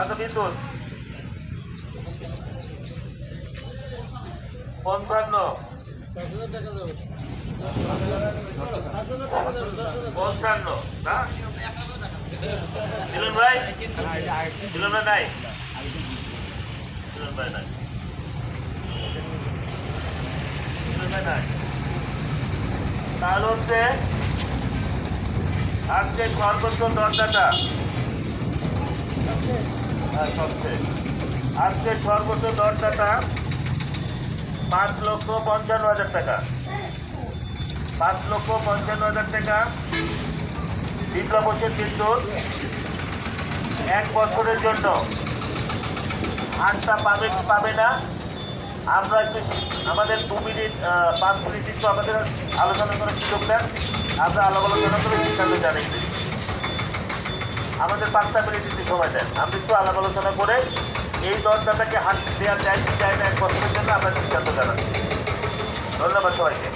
আচ্ছা বিদ্যুৎ। পঞ্চান্ন পঞ্চান্ন না? মিলন ভাই? মিলন ভাই নাই? মিলন ভাই নাই। তাহলে হচ্ছে, আজকে সর্বোচ্চ দরজাটা। হ্যাঁ সবচেয়ে আজকে সর্বোচ্চ দরজাটা পাঁচ লক্ষ পঞ্চান্ন হাজার টাকা। পাঁচ লক্ষ পঞ্চান্ন হাজার টাকা বিপ্লব হোসেন বিদ্যুৎ এক বছরের জন্য। আটটা পাবে কি পাবে না? আমরা একটু আমাদের দু মিনিট পাঁচ মিনিট একটু আমাদের আলোচনা করার সুযোগ দেন। আমরা আলাপ আলোচনা করে সিদ্ধান্ত জানাই। আমাদের পাঁচটা মিনিট একটু সময় দেন। আমরা একটু আলাপ আলোচনা করে এই দরজাটাকে হাত দেওয়া যায় কি যায় না এক বছরের জন্য আমরা সিদ্ধান্ত জানাচ্ছি। ধন্যবাদ সবাইকে।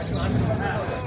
একটা